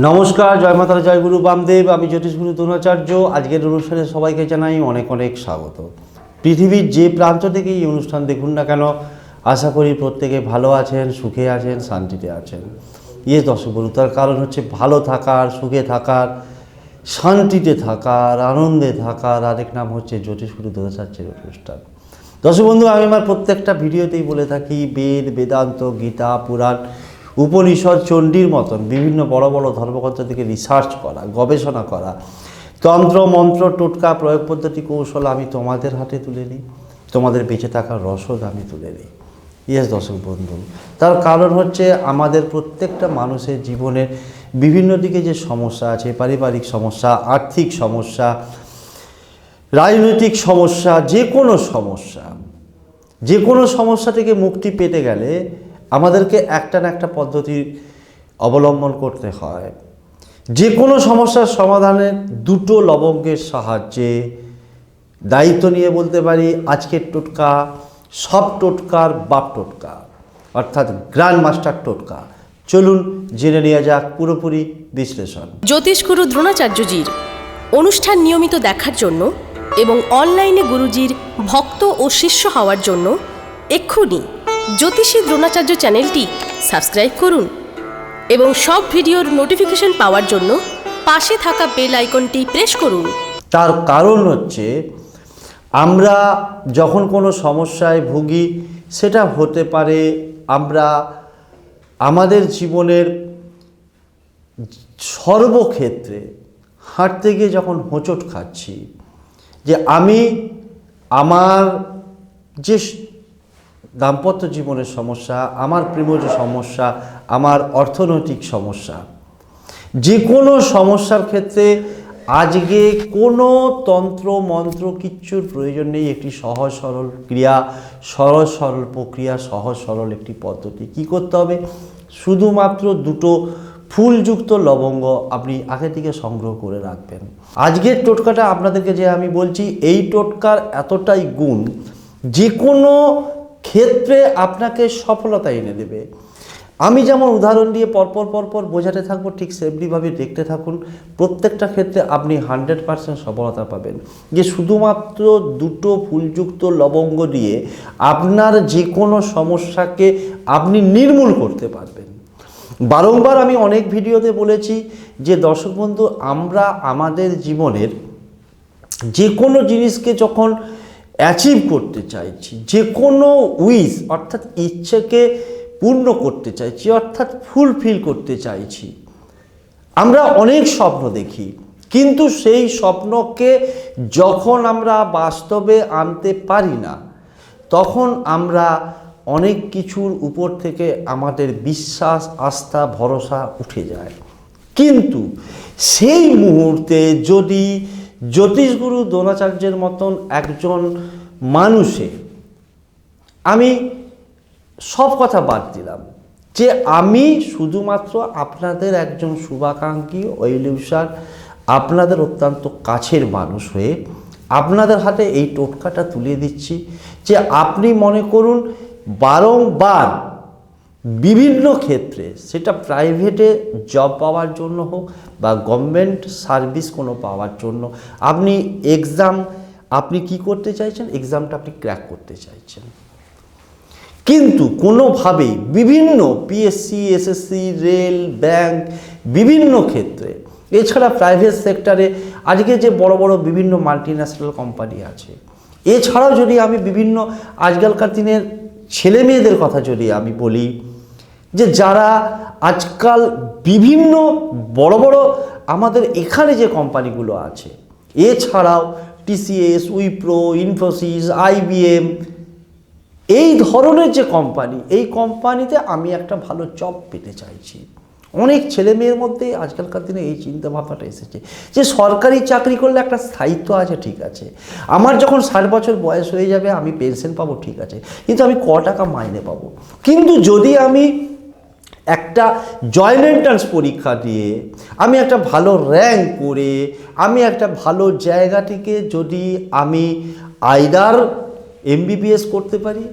নমস্কার, জয় মাতার জয় গুরু বামদেব, আমি জ্যোতিষ গুরু দ্রোণাচার্য। আজকের অনুষ্ঠানে সবাইকে জানাই অনেক অনেক স্বাগত। পৃথিবীর যে প্রান্ত থেকে এই অনুষ্ঠান দেখুন না কেন, আশা করি প্রত্যেকে ভালো আছেন, সুখে আছেন, শান্তিতে আছেন। ইয়ে দর্শক বন্ধু তার কারণ হচ্ছে ভালো থাকার, সুখে থাকার, শান্তিতে থাকার, আনন্দে থাকার, আরেক নাম হচ্ছে জ্যোতিষ গুরু দ্রোণাচার্যের অনুষ্ঠান। দর্শক বন্ধু আমি আমার প্রত্যেকটা ভিডিওতেই বলে থাকি, বেদ, বেদান্ত, গীতা, পুরাণ উপনিষদ চণ্ডীর মতন বিভিন্ন বড় বড় ধর্মগ্রন্থ থেকে রিসার্চ করা, গবেষণা করা। তন্ত্র, মন্ত্র, টোটকা, প্রয়োগ পদ্ধতি, কৌশল আমি তোমাদের হাতে তুলে নিই। তোমাদের বেঁচে থাকার রসদ আমি তুলে নিই। ইয়েস দর্শক বন্ধু, তার কারণ হচ্ছে আমাদের প্রত্যেকটা মানুষের জীবনের বিভিন্ন দিকে যে সমস্যা আছে, পারিবারিক সমস্যা, আর্থিক সমস্যা, রাজনৈতিক সমস্যা, যে কোনো সমস্যা, যে কোনো সমস্যা থেকে মুক্তি পেতে গেলে আমাদেরকে একটা না একটা পদ্ধতি অবলম্বন করতে হয়। যে কোনো সমস্যার সমাধানে দুটো লবঙ্গের সাহায্যে দায়িত্ব নিয়ে বলতে পারি, আজকের টোটকা সব টোটকার বাপ টোটকা, অর্থাৎ গ্র্যান্ড মাস্টার টোটকা। চলুন জেনে নেওয়া যাক পুরোপুরি বিশ্লেষণ। জ্যোতিষগুরু দ্রোণাচার্যজির অনুষ্ঠান নিয়মিত দেখার জন্য এবং অনলাইনে গুরুজির ভক্ত ও শিষ্য হওয়ার জন্য এক্ষুনি জ্যোতিষী দ্রোণাচার্য চ্যানেলটি সাবস্ক্রাইব করুন এবং সব ভিডিওর নোটিফিকেশন পাওয়ার জন্য পাশে থাকা বেল আইকনটি প্রেস করুন। তার কারণ হচ্ছে আমরা যখন কোনো সমস্যায় ভুগি, সেটা হতে পারে আমরা আমাদের জীবনের সর্বক্ষেত্রে হাঁটতে গিয়ে যখন হোঁচট খাচ্ছি যে আমি আমার যে দাম্পত্য জীবনের সমস্যা, আমার প্রেমজ সমস্যা, আমার অর্থনৈতিক সমস্যা। যে কোনো সমস্যার ক্ষেত্রে আজকে কোনো তন্ত্র, মন্ত্র কিচ্ছুর প্রয়োজন নেই, একটি সহজ, সরল ক্রিয়া, সরল সরল প্রক্রিয়া, সহজ, সরল একটি পদ্ধতি। কি করতে হবে? শুধুমাত্র দুটো ফুলযুক্ত লবঙ্গ আপনি আগে থেকে সংগ্রহ করে রাখবেন। আজকের টোটকাটা আপনাদেরকে যে আমি বলছি, এই টোটকার এতটাই গুণ যে কোনো ক্ষেত্রে আপনাকে সফলতা এনে দেবে। আমি যেমন উদাহরণ দিয়ে পরপর পরপর বোঝাতে থাকব, ঠিক সেমনিভাবে দেখতে থাকুন, প্রত্যেকটা ক্ষেত্রে আপনি হান্ড্রেড পারসেন্ট সফলতা পাবেন। যে শুধুমাত্র দুটো ফুলযুক্ত লবঙ্গ দিয়ে আপনার যে কোনো সমস্যাকে আপনি নির্মূল করতে পারবেন। বারংবার আমি অনেক ভিডিওতে বলেছি যে, দর্শক বন্ধু, আমরা আমাদের জীবনের যে কোনো জিনিসকে যখন অ্যাচিভ করতে চাইছি, যে কোনো উইস অর্থাৎ ইচ্ছেকে পূর্ণ করতে চাইছি, অর্থাৎ ফুলফিল করতে চাইছি। আমরা অনেক স্বপ্ন দেখি, কিন্তু সেই স্বপ্নকে যখন আমরা বাস্তবে আনতে পারি না, তখন আমরা অনেক কিছুর উপর থেকে আমাদের বিশ্বাস, আস্থা, ভরসা উঠে যায়। কিন্তু সেই মুহূর্তে যদি জ্যোতিষগুরু দ্রোণাচার্যের মতন একজন মানুষে আমি সব কথা বাদ দিলাম যে আমি শুধুমাত্র আপনাদের একজন শুভাকাঙ্ক্ষী ওয়েলিউসার আপনাদের অত্যন্ত কাছের মানুষ হয়ে আপনাদের হাতে এই টোটকাটা তুলে দিচ্ছি যে আপনি মনে করুন বারংবার বিভিন্ন ক্ষেত্রে সেটা প্রাইভেটে জব পাওয়ার জন্য হোক বা গভর্নমেন্ট সার্ভিস কোনো পাওয়ার জন্য, আপনি এক্সাম আপনি কি করতে চাইছেন? এক্সামটা আপনি ক্র্যাক করতে চাইছেন। কিন্তু কোনোভাবেই বিভিন্ন পিএসসি এসএসসি রেল ব্যাংক বিভিন্ন ক্ষেত্রে, এছাড়া প্রাইভেট সেক্টরে আজকে যে বড় বড় বিভিন্ন মাল্টি ন্যাশনাল কোম্পানি আছে, এছাড়াও যদি আমি বিভিন্ন আজকালকার দিনের ছেলে মেয়েদের কথা যদি আমি বলি যে যারা আজকাল বিভিন্ন বড় বড় আমাদের এখানে যে কোম্পানিগুলো আছে, এছাড়াও টিসিএস, উইপ্রো, ইনফোসিস, আইবিএম, এই ধরনের যে কোম্পানি, এই কোম্পানিতে আমি একটা ভালো জব পেতে চাইছি। অনেক ছেলে মেয়ের মধ্যে আজকালকার দিনে এই চিন্তা ভাবনাটা এসেছে যে সরকারি চাকরি করলে একটা স্থায়িত্ব আছে, ঠিক আছে। আমার যখন ষাট বছর বয়স হয়ে যাবে, আমি পেনশন পাবো, ঠিক আছে। কিন্তু আমি ক টাকা মাইনে পাবো। কিন্তু যদি আমি একটা জয়েন্ট এন্ট্রান্স পরীক্ষা দিয়ে আমি একটা ভালো র্যাঙ্ক করে আমি একটা ভালো জায়গাটিকে যদি আমি আইদার এমবিবিএস করতে পারি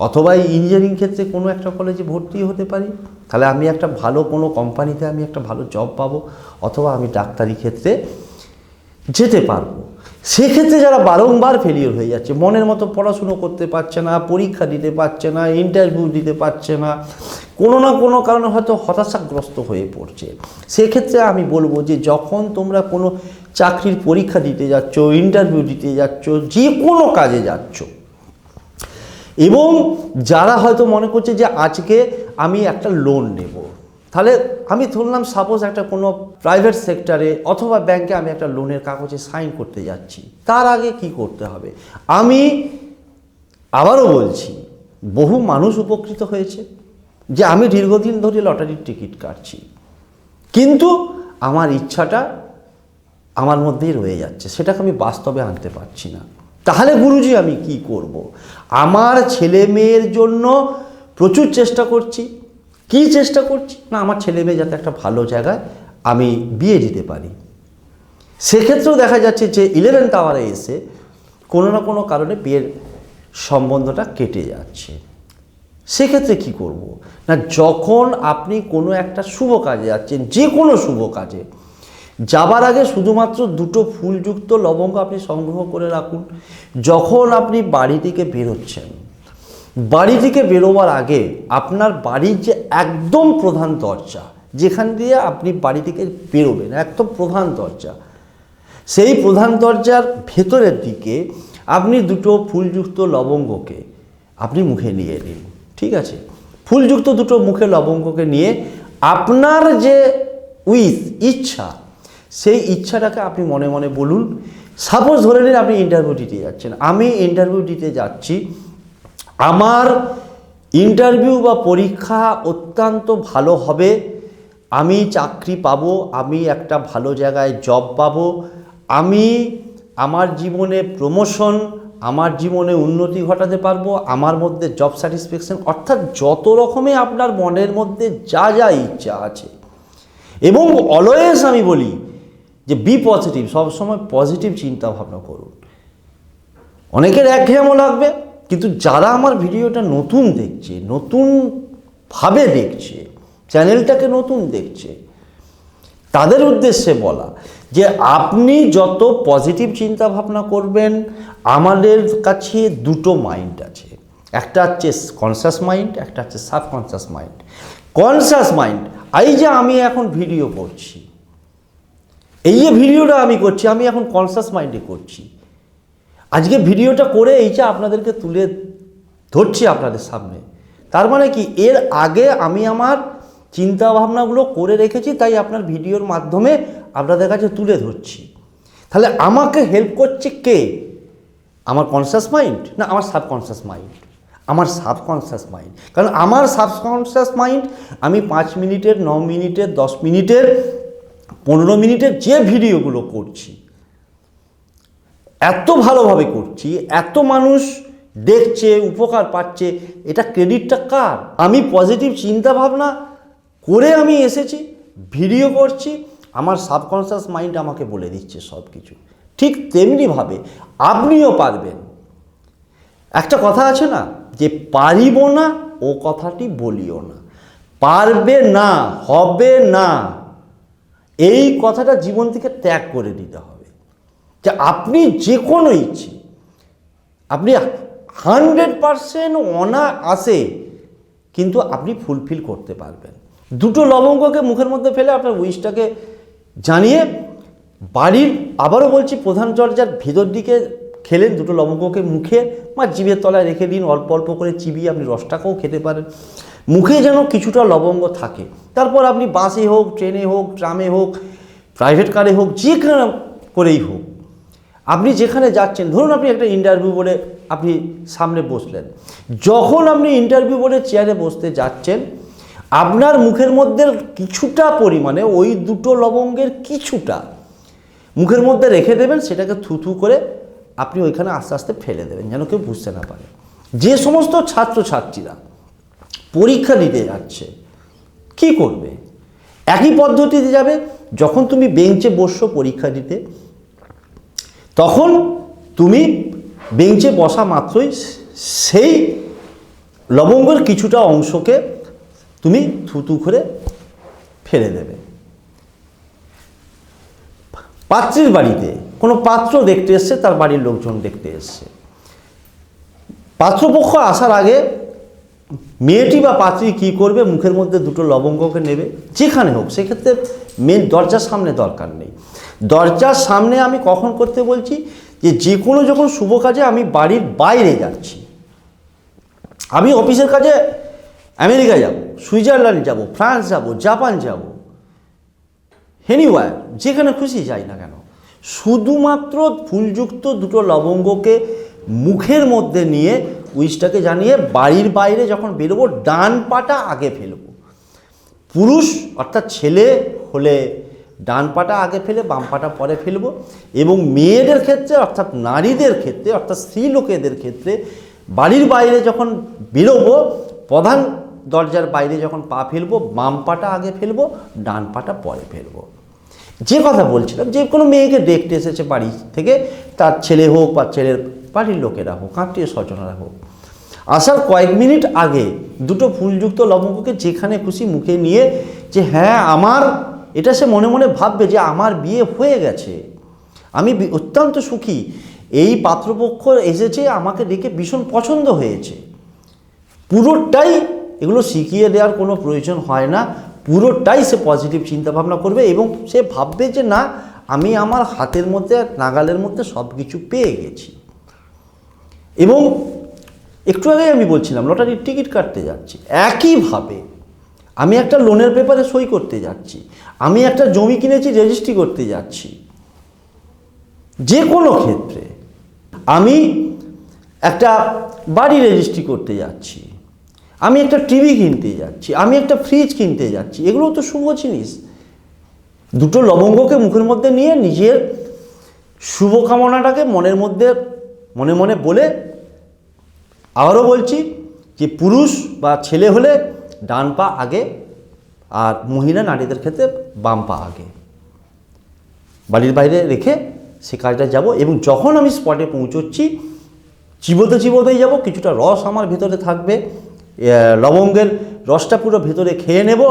অথবা ইঞ্জিনিয়ারিং ক্ষেত্রে কোনো একটা কলেজে ভর্তি হতে পারি, তাহলে আমি একটা ভালো কোনো কোম্পানিতে আমি একটা ভালো জব পাবো অথবা আমি ডাক্তারি ক্ষেত্রে যেতে পারব। সেক্ষেত্রে যারা বারংবার ফেলিওর হয়ে যাচ্ছে, মনের মতো পড়াশুনো করতে পারছে না, পরীক্ষা দিতে পারছে না ইন্টারভিউ দিতে পারছে না, কোনো না কোনো কারণে হয়তো হতাশাগ্রস্ত হয়ে পড়ছে। সেক্ষেত্রে আমি বলব যে যখন তোমরা কোনো চাকরির পরীক্ষা দিতে যাচ্ছ ইন্টারভিউ দিতে যাচ্ছ, যে কোনো কাজে যাচ্ছ, এবং যারা হয়তো মনে করছে যে আজকে আমি একটা লোন নেব তাহলে আমি ধরলাম সাপোজ একটা কোনো প্রাইভেট সেক্টরে অথবা ব্যাংকে আমি একটা লোনের কাগজে সাইন করতে যাচ্ছি, তার আগে কি করতে হবে? আমি আবারও বলছি, বহু মানুষ উপকৃত হয়েছে যে আমি দীর্ঘদিন ধরে লটারির টিকিট কাটছি। কিন্তু আমার ইচ্ছাটা আমার মধ্যেই রয়ে যাচ্ছে, সেটাকে আমি বাস্তবে আনতে পারছি না। তাহলে গুরুজি, আমি কি করব। আমার ছেলে মেয়ের জন্য প্রচুর চেষ্টা করছি কি চেষ্টা করছি? না, আমার ছেলে মেয়ে যাতে একটা ভালো জায়গায় আমি বিয়ে দিতে পারি। সেক্ষেত্রেও দেখা যাচ্ছে যে ইলেভেন টাওয়ারে এসে কোনো না কোনো কারণে বিয়ের সম্বন্ধটা কেটে যাচ্ছে। সেক্ষেত্রে কি করব? না, যখন আপনি কোনো একটা শুভ কাজে যাচ্ছেন, যে কোনো শুভ কাজে, যাবার আগে শুধুমাত্র দুটো ফুলযুক্ত লবঙ্গ আপনি সংগ্রহ করে রাখুন। যখন আপনি বাড়ি থেকে বেরোচ্ছেন বাড়ি থেকে বেরোবার আগে আপনার বাড়ির যে একদম প্রধান দরজা, যেখান দিয়ে আপনি বাড়ি থেকে বেরোবেন, একদম প্রধান দরজা, সেই প্রধান দরজার ভেতরের দিকে আপনি দুটো ফুলযুক্ত লবঙ্গকে আপনি মুখে নিয়ে নিন, ঠিক আছে? ফুলযুক্ত দুটো মুখে লবঙ্গকে নিয়ে আপনার যে উইথ ইচ্ছা, সেই ইচ্ছাটাকে আপনি মনে মনে বলুন। সাপোজ ধরে নিন আপনি ইন্টারভিউ দিতে যাচ্ছেন, আমি ইন্টারভিউ দিতে যাচ্ছি আমার ইন্টারভিউ বা পরীক্ষা অত্যন্ত ভালো হবে। আমি চাকরি পাবো, আমি একটা ভালো জায়গায় জব পাবো। আমি আমার জীবনে প্রমোশন আমার জীবনে উন্নতি ঘটাতে পারব, আমার মধ্যে জব স্যাটিসফ্যাকশন অর্থাৎ যত রকমে আপনার মনের মধ্যে যা যা ইচ্ছা আছে। এবং অলওয়েজ আমি বলি যে বি পজিটিভ সবসময় পজিটিভ চিন্তা ভাবনা করুন। অনেকের একঘেয়েমও লাগবে। কিন্তু যারা আমার ভিডিওটা নতুন দেখছে নতুনভাবে দেখছে, চ্যানেলটাকে নতুন দেখছে, তাদের উদ্দেশ্যে বলা যে আপনি যত পজিটিভ চিন্তা ভাবনা করবেন, আমাদের কাছে দুটো মাইন্ড আছে। একটা হচ্ছে কনসাস মাইন্ড একটা হচ্ছে সাবকনসাস মাইন্ড কনসাস মাইন্ড এই যে আমি এখন ভিডিও করছি, এই যে ভিডিওটা আমি করছি, আমি এখন কনসাস মাইন্ডে করছি আজকে ভিডিওটা করে এই যে আপনাদেরকে তুলে ধরছি আপনাদের সামনে, তার মানে কি এর আগে আমি আমার চিন্তা ভাবনাগুলো করে রেখেছি, তাই আপনার ভিডিওর মাধ্যমে আপনাদের কাছে তুলে ধরছি। তাহলে আমাকে হেল্প করছে কে? আমার কনসাস মাইন্ড না আমার সাবকনসাস মাইন্ড আমার সাবকনসাস মাইন্ড কারণ আমার সাবকনসাস মাইন্ড আমি পাঁচ মিনিটের, ন মিনিটের, দশ মিনিটের, পনেরো মিনিটের যে ভিডিওগুলো করছি এত ভালোভাবে করছি, এত মানুষ দেখছে, উপকার পাচ্ছে, এটা ক্রেডিটটা কার? আমি পজিটিভ চিন্তা ভাবনা করে আমি এসেছি, ভিডিও করছি, আমার সাবকনসিয়াস মাইন্ড আমাকে বলে দিচ্ছে সব কিছু ঠিক তেমনিভাবে আপনিও পারবেন। একটা কথা আছে না, যে পারিব না, ও কথাটি বলিও না। পারবে না, হবে না, এই কথাটা জীবন থেকে ত্যাগ করে দিতে হবে। যে আপনি যে কোনো ইচ্ছে, আপনি হান্ড্রেড পারসেন্ট অনা আসে কিন্তু আপনি ফুলফিল করতে পারবেন। দুটো লবঙ্গকে মুখের মধ্যে ফেলে আপনার উইশটাকে জানিয়ে বাড়ির, আবারও বলছি, প্রধান দরজার ভেতর দিকে খেলেন দুটো লবঙ্গকে মুখে বা জিভের তলায় রেখে দিন, অল্প অল্প করে চিবিয়ে আপনি রসটাকেও খেতে পারেন। মুখে যেন কিছুটা লবঙ্গ থাকে, তারপর আপনি বাসে হোক, ট্রেনে হোক, ট্রামে হোক, প্রাইভেট কারে হোক যেখানে করেই হোক আপনি যেখানে যাচ্ছেন, ধরুন আপনি একটা ইন্টারভিউ বলে আপনি সামনে বসলেন। যখন আপনি ইন্টারভিউ বলে চেয়ারে বসতে যাচ্ছেন, আপনার মুখের মধ্যে কিছুটা পরিমাণে, ওই দুটো লবঙ্গের কিছুটা মুখের মধ্যে রেখে দেবেন, সেটাকে থুথু করে আপনি ওইখানে আস্তে আস্তে ফেলে দেবেন, যেন কেউ বুঝতে না পারে। যে সমস্ত ছাত্রছাত্রীরা পরীক্ষা দিতে যাচ্ছে, কি করবে? একই পদ্ধতিতে যাবে, যখন তুমি বেঞ্চে বসছো পরীক্ষা দিতে তখন তুমি বেঞ্চে বসা মাত্রই সেই লবঙ্গের কিছুটা অংশকে তুমি থুতু করে ফেলে দেবে। পাত্রীর বাড়িতে কোনো পাত্র দেখতে এসছে, তার বাড়ির লোকজন দেখতে এসছে। পাত্রপক্ষ আসার আগে মেয়েটি বা পাত্রী কী করবে? মুখের মধ্যে দুটো লবঙ্গকে নেবে, যেখানে হোক। সেক্ষেত্রে মেন দরজার সামনে দরকার নেই। দরজার সামনে আমি কখন করতে বলছি? যে যে কোনো যখন শুভ কাজে আমি বাড়ির বাইরে যাচ্ছি। আমি অফিসের কাজে আমেরিকা যাব, সুইজারল্যান্ড যাব, ফ্রান্স যাব, জাপান যাব। হেনিওয়ার যেখানে খুশি যাই না কেন। শুধুমাত্র ফুলযুক্ত দুটো লবঙ্গকে মুখের মধ্যে নিয়ে উইশটাকে জানিয়ে বাড়ির বাইরে যখন বেরোবো, ডান পাটা আগে ফেলব। পুরুষ অর্থাৎ ছেলে হলে ডান পাটা আগে ফেলে, বাম পাটা পরে ফেলব এবং মেয়েদের ক্ষেত্রে অর্থাৎ নারীদের ক্ষেত্রে অর্থাৎ স্ত্রী লোকেদের ক্ষেত্রে বাড়ির বাইরে যখন বেরোবো, প্রধান দরজার বাইরে যখন পা ফেলব, বাম পাটা আগে ফেলব, ডান পাটা পরে ফেলব। যে কথা বলছিলাম, যে কোনো মেয়েকে দেখতে এসেছে বাড়ি থেকে, তার ছেলে হোক বা ছেলের বাড়ির লোকেরা হোক, আত্মীয় স্বজনরা হোক, আসার কয়েক মিনিট আগে দুটো ফুলযুক্ত লবঙ্গকে যেখানে খুশি মুখে নিয়ে যে হ্যাঁ আমার, এটা সে মনে মনে ভাববে যে, আমার বিয়ে হয়ে গেছে। আমি অত্যন্ত সুখী। এই পাত্রপক্ষ এসেছে, আমাকে দেখে ভীষণ পছন্দ হয়েছে। পুরোটাই এগুলো শিখিয়ে দেওয়ার কোনো প্রয়োজন হয় না। পুরোটাই সে পজিটিভ চিন্তাভাবনা করবে এবং সে ভাববে যে, না, আমি আমার হাতের মধ্যে নাগালের মধ্যে সব কিছু পেয়ে গেছি। এবং একটু আগে আমি বলছিলাম, লটারির টিকিট কাটতে যাচ্ছি। একইভাবে আমি একটা লোনের পেপারে সই করতে যাচ্ছি, আমি একটা জমি কিনেছি রেজিস্ট্রি করতে যাচ্ছি। যে কোনো ক্ষেত্রে আমি একটা বাড়ি রেজিস্ট্রি করতে যাচ্ছি, আমি একটা টিভি কিনতে যাচ্ছি, আমি একটা ফ্রিজ কিনতে যাচ্ছি, এগুলো তো শুভ জিনিস। দুটো লবঙ্গকে মুখের মধ্যে নিয়ে নিজের শুভকামনাটাকে মনের মধ্যে মনে মনে বলে, আবারও বলছি যে পুরুষ বা ছেলে হলে ডান পা আগে আর মহিলা নারীদের ক্ষেত্রে বাম পা আগে। বাড়ির বাইরে রেখে সে কাজটা যাব এবং যখন আমি স্পটে পৌঁছচ্ছি, চিবোতে চিবোতেই যাব, কিছুটা রস আমার ভেতরে থাকবে লবঙ্গের রসটা পুরো ভেতরে খেয়ে নেব।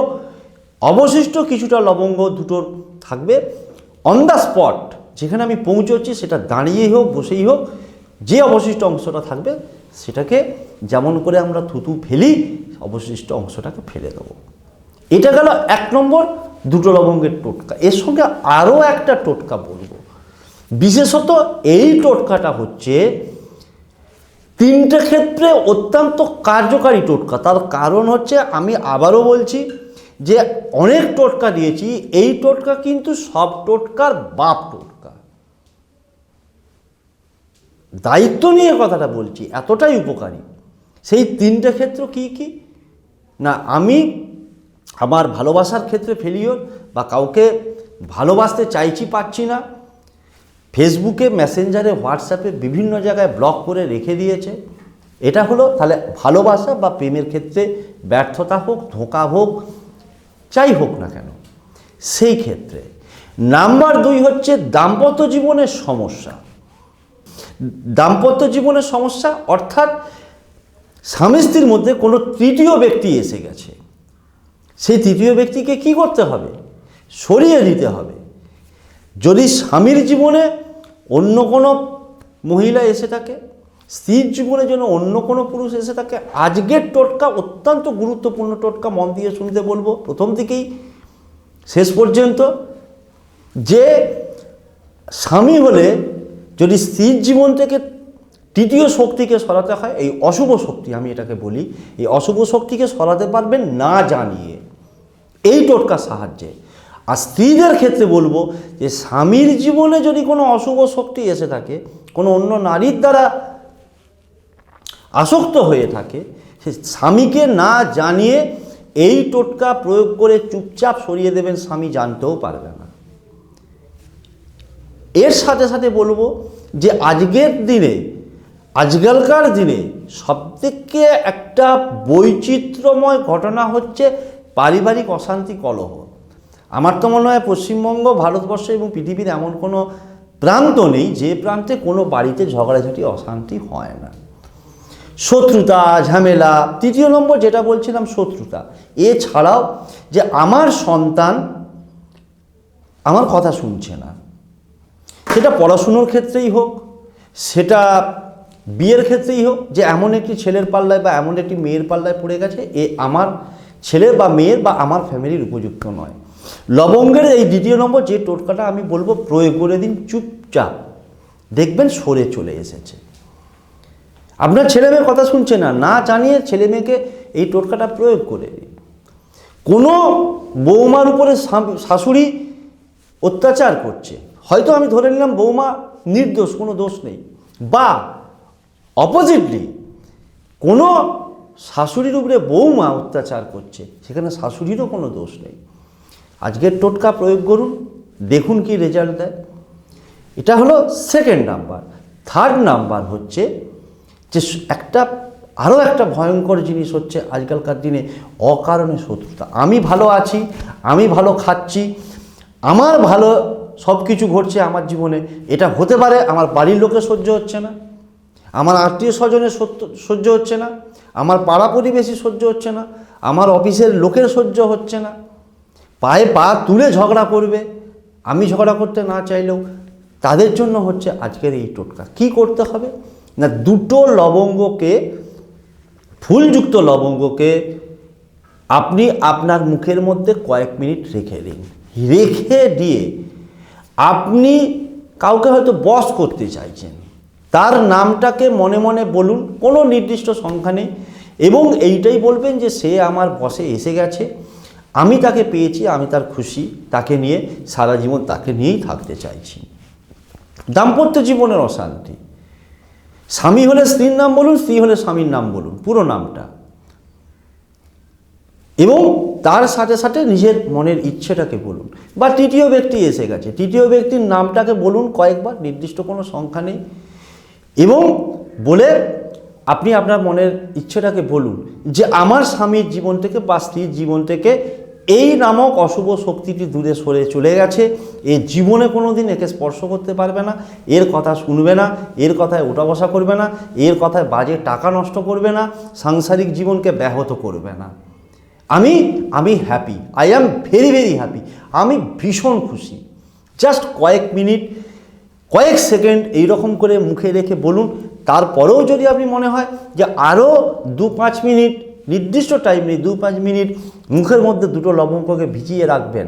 অবশিষ্ট কিছুটা লবঙ্গ দুটোর থাকবে। অন দ্য স্পট যেখানে আমি পৌঁছচ্ছি সেটা দাঁড়িয়েই হোক, বসেই হোক যে অবশিষ্ট অংশটা থাকবে, সেটাকে যেমন করে আমরা থুতু ফেলি, অবশিষ্ট অংশটাকে ফেলে দেবো। এটা গেল এক নম্বর দুটো লবঙ্গের টোটকা। এর সঙ্গে আরও একটা টোটকা বলব। বিশেষত এই টোটকাটা হচ্ছে তিনটে ক্ষেত্রে অত্যন্ত কার্যকারী টোটকা। তার কারণ হচ্ছে, আমি আবারও বলছি যে অনেক টোটকা দিয়েছি, এই টোটকা কিন্তু সব টোটকার বাপ টোটকা। দায়িত্ব নিয়ে কথাটা বলছি, এতটাই উপকারী। সেই তিনটে ক্ষেত্র কি কি? না, আমি আমার ভালোবাসার ক্ষেত্রে ফেলিওর বা কাউকে ভালোবাসতে চাইছি পাচ্ছি না, ফেসবুকে, মেসেঞ্জারে, হোয়াটসঅ্যাপে বিভিন্ন জায়গায় ব্লক করে রেখে দিয়েছে। এটা হলো তাহলে ভালোবাসা বা প্রেমের ক্ষেত্রে ব্যর্থতা হোক, ধোঁকা হোক, যাই হোক না কেন, সেই ক্ষেত্রে। নাম্বার দুই হচ্ছে দাম্পত্য জীবনের সমস্যা। দাম্পত্য জীবনের সমস্যা, অর্থাৎ স্বামী স্ত্রীর মধ্যে কোনো তৃতীয় ব্যক্তি এসে গেছে। সেই তৃতীয় ব্যক্তিকে কি করতে হবে? সরিয়ে দিতে হবে। যদি স্বামীর জীবনে অন্য কোনো মহিলা এসে থাকে, স্ত্রীর জীবনে যেন অন্য কোনো পুরুষ এসে থাকে, আজকের টোটকা, অত্যন্ত গুরুত্বপূর্ণ টোটকা মন দিয়ে শুনতে বলব। প্রথম থেকেই, শেষ পর্যন্ত, যে স্বামী হলে যদি স্ত্রীর জীবন থেকে তৃতীয় শক্তিকে সরাতে হয়, এই অশুভ শক্তি আমি এটাকে বলি, এই অশুভ শক্তিকে সরাতে পারবেন না জানিয়ে। এই টোটকার সাহায্যে। আর স্ত্রীদের ক্ষেত্রে বলব যে, স্বামীর জীবনে যদি কোনো অশুভ শক্তি এসে থাকে, কোনো অন্য নারীর দ্বারা আসক্ত হয়ে থাকে, সে স্বামীকে না জানিয়ে এই টোটকা প্রয়োগ করে চুপচাপ সরিয়ে দেবেন, স্বামী জানতেও পারবে না। এর সাথে সাথে বলব যে আজকের দিনে, আজকালকার দিনে সবথেকে একটা বৈচিত্র্যময় ঘটনা হচ্ছে পারিবারিক অশান্তি কলহ। আমার তো মনে হয় পশ্চিমবঙ্গ, ভারতবর্ষ এবং পৃথিবীর এমন কোনো প্রান্ত নেই যে প্রান্তে কোনো বাড়িতে ঝগড়াঝাটি, অশান্তি হয় না। শত্রুতা, ঝামেলা, তৃতীয় নম্বর যেটা বলছিলাম শত্রুতা। এছাড়াও যে আমার সন্তান আমার কথা শুনছে না সেটা পড়াশুনোর ক্ষেত্রেই হোক, সেটা বিয়ের ক্ষেত্রেই হোক, যে এমন একটি ছেলের পাল্লায় বা এমন একটি মেয়ের পাল্লায় পড়ে গেছে, এ আমার ছেলে বা মেয়ের বা আমার ফ্যামিলির উপযুক্ত নয়। লবঙ্গের এই দ্বিতীয় নম্বর যে টোটকাটা আমি বলব, প্রয়োগ করে দিন, চুপচাপ। দেখবেন সরে চলে এসেছে। আপনার ছেলে মেয়ে কথা শুনছে না না জানিয়ে ছেলে মেয়েকে এই টোটকাটা প্রয়োগ করে দিন। কোনো বৌমার উপরে শাশুড়ি অত্যাচার করছে হয়তো আমি ধরে নিলাম বৌমা নির্দোষ, কোনো দোষ নেই। বা অপোজিটলি কোনো শাশুড়ির উপরে বৌমা অত্যাচার করছে, সেখানে শাশুড়িরও কোনো দোষ নেই। আজকের টোটকা প্রয়োগ করুন, দেখুন কি রেজাল্ট দেয়। এটা হলো সেকেন্ড নাম্বার থার্ড নাম্বার হচ্ছে যে একটা, আরও একটা ভয়ঙ্কর জিনিস হচ্ছে আজকালকার দিনে অকারণে শত্রুতা। আমি ভালো আছি, আমি ভালো খাচ্ছি, আমার ভালো সব কিছু ঘটছে আমার জীবনে। এটা হতে পারে আমার বাড়ির লোকের সহ্য হচ্ছে না, আমার আত্মীয় স্বজনের সত্য- সহ্য হচ্ছে না, আমার পাড়া প্রতিবেশী সহ্য হচ্ছে না, আমার অফিসের লোকের সহ্য হচ্ছে না। পায়ে পা তুলে ঝগড়া করবে, আমি ঝগড়া করতে না চাইলেও তাদের জন্য হচ্ছে আজকের এই টোটকা। কি করতে হবে? না, দুটো লবঙ্গকে, ফুলযুক্ত লবঙ্গকে আপনি আপনার মুখের মধ্যে কয়েক মিনিট রেখে দিন। রেখে দিয়ে আপনি কাউকে হয়তো বস করতে চাইছেন, তার নামটাকে মনে মনে বলুন, কোনো নির্দিষ্ট সংখ্যা নেই, এবং এইটাই বলবেন যে সে আমার বসে এসে গেছে, আমি তাকে পেয়েছি, আমি তার খুশি, তাকে নিয়ে সারা জীবন তাকে নিয়েই থাকতে চাইছি। দাম্পত্য জীবনের অশান্তি। স্বামী হলে স্ত্রীর নাম বলুন, স্ত্রী হলে স্বামীর নাম বলুন, পুরো নামটা। এবং তার সাথে সাথে নিজের মনের ইচ্ছেটাকে বলুন। বা তৃতীয় ব্যক্তি এসে গেছে। তৃতীয় ব্যক্তির নামটাকে বলুন, কয়েকবার, নির্দিষ্ট কোনো সংখ্যা নেই। এবং বলে আপনি আপনার মনের ইচ্ছেটাকে বলুন যে, আমার স্বামীর জীবন থেকে বা স্ত্রীর জীবন থেকে এই নামক অশুভ শক্তিটি দূরে সরে চলে গেছে। এ জীবনে কোনো দিন একে স্পর্শ করতে পারবে না। এর কথা শুনবে না। এর কথায় ওঠা বসা করবে না। এর কথায় বাজে টাকা নষ্ট করবে না। সাংসারিক জীবনকে ব্যাহত করবে না। আমি আমি happy I am very very happy আমি ভীষণ খুশি। জাস্ট কয়েক মিনিট, কয়েক সেকেন্ড এই রকম করে মুখে রেখে বলুন। তারপরেও যদি আপনি মনে হয় যে আরও দু পাঁচ মিনিট, নির্দিষ্ট টাইম নেই, দু পাঁচ মিনিট মুখের মধ্যে দুটো লবঙ্গকে ভিজিয়ে রাখবেন।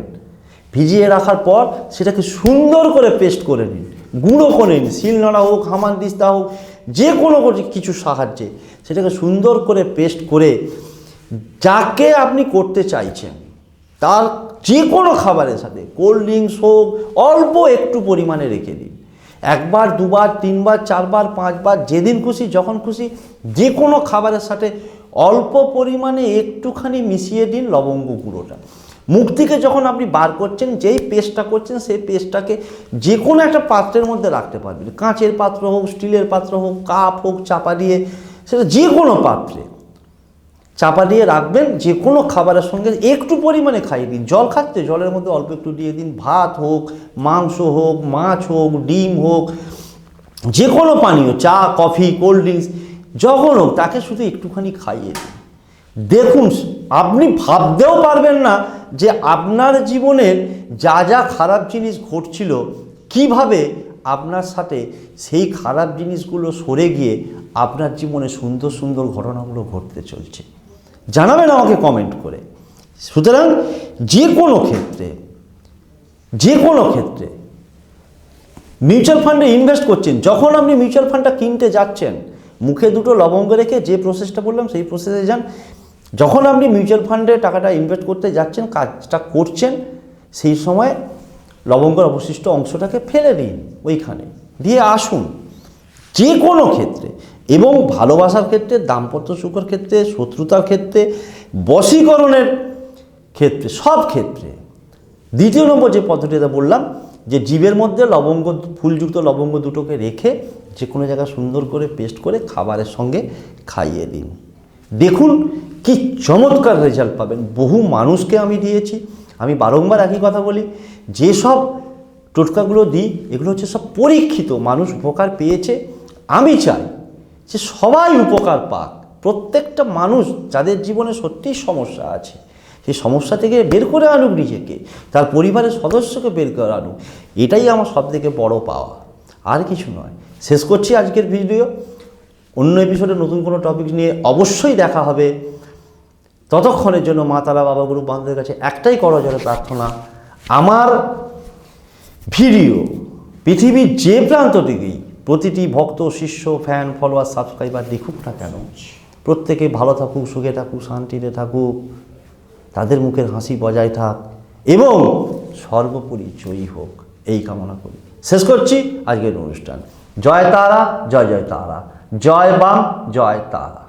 ভিজিয়ে রাখার পর সেটাকে সুন্দর করে পেস্ট করে নিন। গুঁড়ো করে নিন। শিলনোড়া হোক হামান দিস্তা হোক যে কোনো কিছু সাহায্যে সেটাকে সুন্দর করে পেস্ট করে যাকে আপনি করতে চাইছেন, তার যে কোনো খাবারের সাথে, কোল্ড ড্রিঙ্কস হোক, অল্প একটু পরিমাণে রেখে দিন। একবার, দুবার, তিনবার, চারবার, পাঁচবার, যেদিন খুশি, যখন খুশি যে কোনো খাবারের সাথে অল্প পরিমাণে একটুখানি মিশিয়ে দিন লবঙ্গ গুঁড়োটা। মুখ থেকে যখন আপনি বার করছেন, যেই পেস্টটা করছেন, সেই পেস্টটাকে যে কোনো একটা পাত্রের মধ্যে রাখতে পারবেন। কাঁচের পাত্র হোক, স্টিলের পাত্র হোক, কাপ হোক, চাপা দিয়ে, সেটা যে কোনো পাত্রে। চাপা দিয়ে রাখবেন, যে কোনো খাবারের সঙ্গে একটু পরিমাণে খাইয়ে দিন। জল খাচ্ছে, জলের মধ্যে অল্প একটু দিয়ে দিন। ভাত হোক, মাংস হোক, মাছ হোক, ডিম হোক, যে কোনো পানীয়, চা, কফি, কোল্ড ড্রিঙ্কস, যখন হোক, তাকে শুধু একটুখানি খাইয়ে দিন। দেখুন, আপনি ভাবতেও পারবেন না যে আপনার জীবনের যা যা খারাপ জিনিস ঘটছিল, কীভাবে আপনার সাথে সেই খারাপ জিনিসগুলো সরে গিয়ে আপনার জীবনে সুন্দর সুন্দর ঘটনাগুলো ঘটতে চলছে। জানাবেন আমাকে কমেন্ট করে। সুতরাং যে কোনো ক্ষেত্রে, যে কোনো ক্ষেত্রে মিউচুয়াল ফান্ডে ইনভেস্ট করছেন, যখন আপনি মিউচুয়াল ফান্ডটা কিনতে যাচ্ছেন, মুখে দুটো লবঙ্গ রেখে যে প্রসেসটা বললাম, সেই প্রসেসে যান। যখন আপনি মিউচুয়াল ফান্ডে টাকাটা ইনভেস্ট করতে যাচ্ছেন, কাজটা করছেন, সেই সময় লবঙ্গের অবশিষ্ট অংশটাকে ফেলে দিন, ওইখানে। দিয়ে আসুন। যে কোনো ক্ষেত্রে এবং ভালোবাসার ক্ষেত্রে, দাম্পত্য সুখের ক্ষেত্রে, শত্রুতার ক্ষেত্রে, বশীকরণের ক্ষেত্রে, সব ক্ষেত্রে। দ্বিতীয় নম্বর যে পদ্ধতিটা বললাম, যে জীবের মধ্যে লবঙ্গ, ফুলযুক্ত লবঙ্গ দুটোকে রেখে যে কোনো জায়গায় সুন্দর করে পেস্ট করে খাবারের সঙ্গে খাইয়ে দিন। দেখুন কি চমৎকার রেজাল্ট পাবেন। বহু মানুষকে আমি দিয়েছি। আমি বারংবার একই কথা বলি যেসব টোটকাগুলো দিই, এগুলো হচ্ছে সব পরীক্ষিত, মানুষ উপকার পেয়েছে। আমি চাই যে সবাই উপকার পাক। প্রত্যেকটা মানুষ যাদের জীবনে সত্যিই সমস্যা আছে, সেই সমস্যা থেকে বের করে আনুক নিজেকে, তার পরিবারের সদস্যকে বের করে আনুক, এটাই আমার সবথেকে বড় পাওয়া। আর কিছু নয়। শেষ করছি আজকের ভিডিও অন্য এপিসোডে নতুন কোনো টপিক নিয়ে অবশ্যই দেখা হবে। ততক্ষণের জন্য মা তারা, বাবা, গুরু বান্ধবের কাছে একটাই করো জন্য প্রার্থনা, আমার ভিডিও পৃথিবীর যে প্রান্ত থেকেই প্রতিটি ভক্ত, শিষ্য ফ্যান ফলোয়ার সাবস্ক্রাইবার দেখুক না কেন, প্রত্যেকে ভালো থাকুক, সুখে থাকুক, শান্তিতে থাকুক, তাদের মুখের হাসি বজায় থাক, এবং সর্বোপরি জয়ী হোক, এই কামনা করি। শেষ করছি আজকের অনুষ্ঠান। জয় তারা, জয় জয় তারা। জয় বাম, জয় তারা।